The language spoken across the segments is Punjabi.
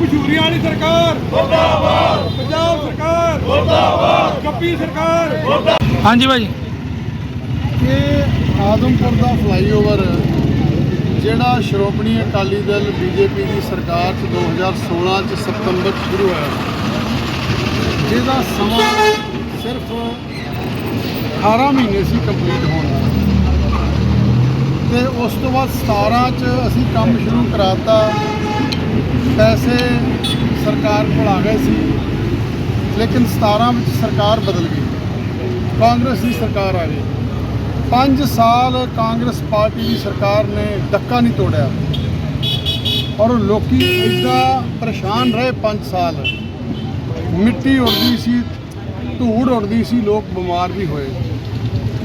ਮਸ਼ਹੂਰੀ ਵਾਲੀ ਸਰਕਾਰ। ਮੁਰਦਾਬਾਦ ਪੰਜਾਬ ਸਰਕਾਰ। ਮੁਰਦਾਬਾਦ ਕੱਪੀ ਸਰਕਾਰ। ਹਾਂਜੀ ਭਾਜੀ। ਇਹ ਆਦਮਪੁਰ ਦਾ ਫਲਾਈਓਵਰ ਜਿਹੜਾ ਸ਼੍ਰੋਮਣੀ ਅਕਾਲੀ ਦਲ ਬੀਜੇਪੀ ਦੀ ਸਰਕਾਰ ਚ 2016 ਚ ਸਤੰਬਰ 'ਚ ਸ਼ੁਰੂ ਹੋਇਆ ਜਿਹਦਾ ਸਮਾਂ ਸਿਰਫ 18 ਮਹੀਨੇ ਸੀ ਕੰਪਲੀਟ ਹੋਣ ਦਾ। ਤੇ ਉਸ ਤੋਂ ਬਾਅਦ 17 ਚ ਅਸੀਂ ਕੰਮ ਸ਼ੁਰੂ ਕਰਾਤਾ। ਪੈਸੇ ਸਰਕਾਰ ਕੋਲ ਆ ਗਏ ਸੀ, ਲੇਕਿਨ 17 ਵਿੱਚ ਸਰਕਾਰ ਬਦਲ ਗਈ। ਕਾਂਗਰਸ ਦੀ ਸਰਕਾਰ ਆ ਗਈ। 5 ਸਾਲ ਕਾਂਗਰਸ ਪਾਰਟੀ ਦੀ ਸਰਕਾਰ ਨੇ ਡੱਕਾ ਨਹੀਂ ਤੋੜਿਆ। ਔਰ ਲੋਕੀ ਇੱਦਾਂ ਪਰੇਸ਼ਾਨ ਰਹੇ 5 ਸਾਲ। ਮਿੱਟੀ ਉੱਡਦੀ ਸੀ, ਧੂੜ ਉੱਡਦੀ ਸੀ, ਲੋਕ ਬਿਮਾਰ ਵੀ ਹੋਏ।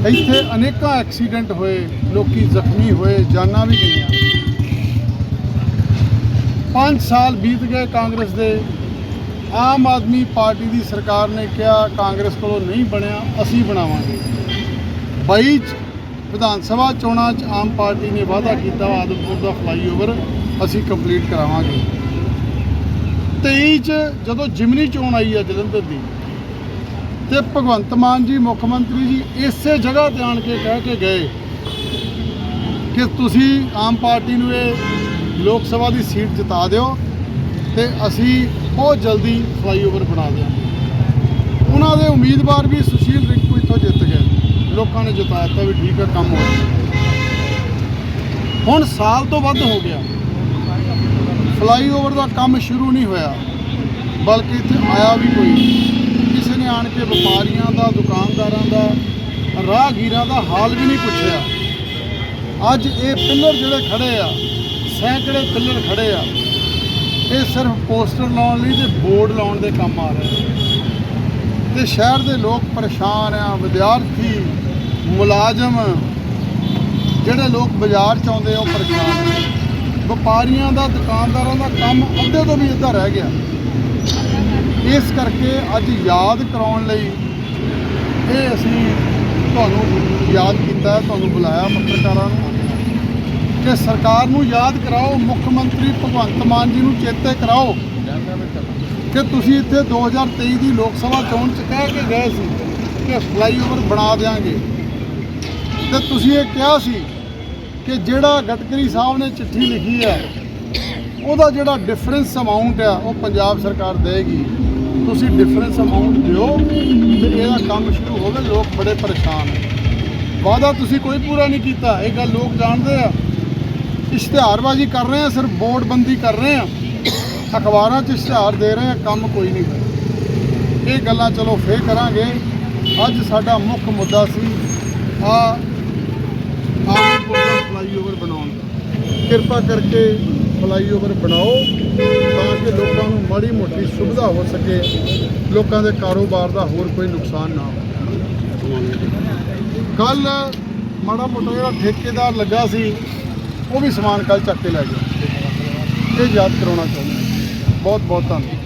ਇੱਥੇ ਅਨੇਕਾਂ ਐਕਸੀਡੈਂਟ ਹੋਏ, ਲੋਕੀ ਜ਼ਖਮੀ ਹੋਏ, ਜਾਨਾਂ ਵੀ ਗਈਆਂ। 5 ਸਾਲ ਬੀਤ ਗਏ ਕਾਂਗਰਸ ਦੇ। ਆਮ ਆਦਮੀ ਪਾਰਟੀ ਦੀ ਸਰਕਾਰ ਨੇ ਕਿਹਾ, ਕਾਂਗਰਸ ਕੋਲੋਂ ਨਹੀਂ ਬਣਿਆ, ਅਸੀਂ ਬਣਾਵਾਂਗੇ। 22 ਚ ਵਿਧਾਨ ਸਭਾ ਚੋਣਾਂ 'ਚ ਆਮ ਪਾਰਟੀ ਨੇ ਵਾਅਦਾ ਕੀਤਾ, ਆਦਮਪੁਰ ਦਾ ਫਲਾਈਓਵਰ ਅਸੀਂ ਕੰਪਲੀਟ ਕਰਾਵਾਂਗੇ। 23 ਚ ਜਦੋਂ ਜਿਮਨੀ ਚੋਣ ਆਈ ਹੈ ਜਲੰਧਰ ਦੀ, ਤੇ ਭਗਵੰਤ ਮਾਨ ਜੀ, ਮੁੱਖ ਮੰਤਰੀ ਜੀ ਇਸੇ ਜਗ੍ਹਾ ਤੇ ਆਣ ਕੇ ਕਹਿ ਕੇ ਗਏ ਕਿ ਤੁਸੀਂ ਆਮ ਪਾਰਟੀ ਨੂੰ ਇਹ ਲੋਕ ਸਭਾ ਦੀ ਸੀਟ ਜਿਤਾ ਦਿਓ ਤੇ ਅਸੀਂ ਬਹੁਤ ਜਲਦੀ ਫਲਾਈਓਵਰ ਬਣਾ ਦਿਆਂਗੇ। ਉਹਨਾਂ ਦੇ ਉਮੀਦਵਾਰ ਵੀ ਸੁਸ਼ੀਲ ਰਿੰਕੂ ਇੱਥੋਂ ਜਿੱਤ ਗਏ। ਲੋਕਾਂ ਨੇ ਜਿਤਾਇਆ ਤਾਂ ਵੀ ਠੀਕ ਹੈ ਕੰਮ ਹੋ ਹੁਣ ਸਾਲ ਤੋਂ ਵੱਧ ਹੋ ਗਿਆ। ਫਲਾਈਓਵਰ ਦਾ ਕੰਮ ਸ਼ੁਰੂ ਨਹੀਂ ਹੋਇਆ, ਬਲਕਿ ਇੱਥੇ ਆਇਆ ਵੀ ਕੋਈ ਕਿਸੇ ਨੇ ਆਣ ਕੇ ਵਪਾਰੀਆਂ ਦਾ, ਦੁਕਾਨਦਾਰਾਂ ਦਾ, ਰਾਹਗੀਰਾਂ ਦਾ ਹਾਲ ਵੀ ਨਹੀਂ ਪੁੱਛਿਆ। ਅੱਜ ਇਹ ਪਿੱਲਰ ਜਿਹੜੇ ਖੜੇ ਆ ਸੈਂਕੜੇ ਪਿੱਲਰ ਖੜੇ ਆ? ਇਹ ਸਿਰਫ ਪੋਸਟਰ ਲਾਉਣ ਲਈ ਤੇ ਬੋਰਡ ਲਾਉਣ ਦੇ ਕੰਮ ਆ ਰਹੇ ਆ। ਤੇ ਸ਼ਹਿਰ ਦੇ ਲੋਕ ਪਰੇਸ਼ਾਨ ਆ, ਵਿਦਿਆਰਥੀ, ਮੁਲਾਜ਼ਮ, ਜਿਹੜੇ ਲੋਕ ਬਾਜ਼ਾਰ ਚ ਆਉਂਦੇ ਆ, ਉਹ ਪਰੇਸ਼ਾਨ ਵਪਾਰੀਆਂ ਦਾ, ਦੁਕਾਨਦਾਰਾਂ ਦਾ ਕੰਮ ਅੱਧੇ ਤੋਂ ਵੀ ਅੱਧਾ ਰਹਿ ਗਿਆ। ਇਸ ਕਰਕੇ ਅੱਜ ਯਾਦ ਕਰਾਉਣ ਲਈ ਇਹ ਅਸੀਂ ਤੁਹਾਨੂੰ ਯਾਦ ਕੀਤਾ, ਤੁਹਾਨੂੰ ਬੁਲਾਇਆ ਪੱਤਰਕਾਰਾਂ ਨੂੰ। ਕਿ ਸਰਕਾਰ ਨੂੰ ਯਾਦ ਕਰਾਓ, ਮੁੱਖ ਮੰਤਰੀ ਭਗਵੰਤ ਮਾਨ ਜੀ ਨੂੰ ਚੇਤੇ ਕਰਾਓ ਕਿ ਤੁਸੀਂ ਇੱਥੇ 2023 ਦੀ ਲੋਕ ਸਭਾ ਚੋਣ ਚ ਕਹਿ ਕੇ ਗਏ ਸੀ ਕਿ ਫਲਾਈਓਵਰ ਬਣਾ ਦੇਾਂਗੇ ਤੇ ਤੁਸੀਂ ਇਹ ਕਿਹਾ ਸੀ ਕਿ ਜਿਹੜਾ ਗਟਕਰੀ ਸਾਹਿਬ ਨੇ ਚਿੱਠੀ ਲਿਖੀ ਹੈ, ਉਹਦਾ ਜਿਹੜਾ ਡਿਫਰੈਂਸ ਅਮਾਉਂਟ ਆ, ਉਹ ਪੰਜਾਬ ਸਰਕਾਰ ਦੇਗੀ। ਤੁਸੀਂ ਡਿਫਰੈਂਸ ਅਮਾਉਂਟ ਦਿਓ ਤੇ ਇਹਦਾ ਕੰਮ ਸ਼ੁਰੂ ਹੋਵੇ, ਲੋਕ ਬੜੇ ਪਰੇਸ਼ਾਨ ਹੈ ਵਾਅਦਾ ਤੁਸੀਂ ਕੋਈ ਪੂਰਾ ਨਹੀਂ ਕੀਤਾ, ਇਹ ਗੱਲ ਲੋਕ ਜਾਣਦੇ ਆ। ਇਸ਼ਤਿਹਾਰਬਾਜ਼ੀ ਕਰ ਰਹੇ ਆ ਸਿਰਫ ਬੋਰਡ ਬੰਦੀ ਕਰ ਰਹੇ ਆ ਅਖਬਾਰਾਂ 'ਚ ਇਸ਼ਤਿਹਾਰ ਦੇ ਰਹੇ ਆ ਕੰਮ ਕੋਈ ਨਹੀਂ ਹੋਇਆ ਇਹ ਗੱਲਾਂ ਚਲੋ ਫੇਰ ਕਰਾਂਗੇ। ਅੱਜ ਸਾਡਾ ਮੁੱਖ ਮੁੱਦਾ ਸੀ ਆ ਆਮਦਪੁਰ ਦਾ ਫਲਾਈਓਵਰ ਬਣਾਉਣ ਦਾ। ਕਿਰਪਾ ਕਰਕੇ ਫਲਾਈਓਵਰ ਬਣਾਓ ਤਾਂ ਕਿ ਲੋਕਾਂ ਨੂੰ ਮਾੜੀ ਮੋਟੀ ਸੁਵਿਧਾ ਹੋ ਸਕੇ, ਲੋਕਾਂ ਦੇ ਕਾਰੋਬਾਰ ਦਾ ਹੋਰ ਕੋਈ ਨੁਕਸਾਨ ਨਾ ਹੋਵੇ। ਕੱਲ ਮਾੜਾ ਮੋਟਾ ਜਿਹੜਾ ਠੇਕੇਦਾਰ ਲੱਗਾ ਸੀ ਉਹ ਵੀ ਸਮਾਨ ਕੱਲ ਚੱਕ ਕੇ ਲੈ ਗਿਆ ਇਹ ਯਾਦ ਕਰਾਉਣਾ ਚਾਹੁੰਦਾ। ਬਹੁਤ ਬਹੁਤ ਧੰਨਵਾਦ।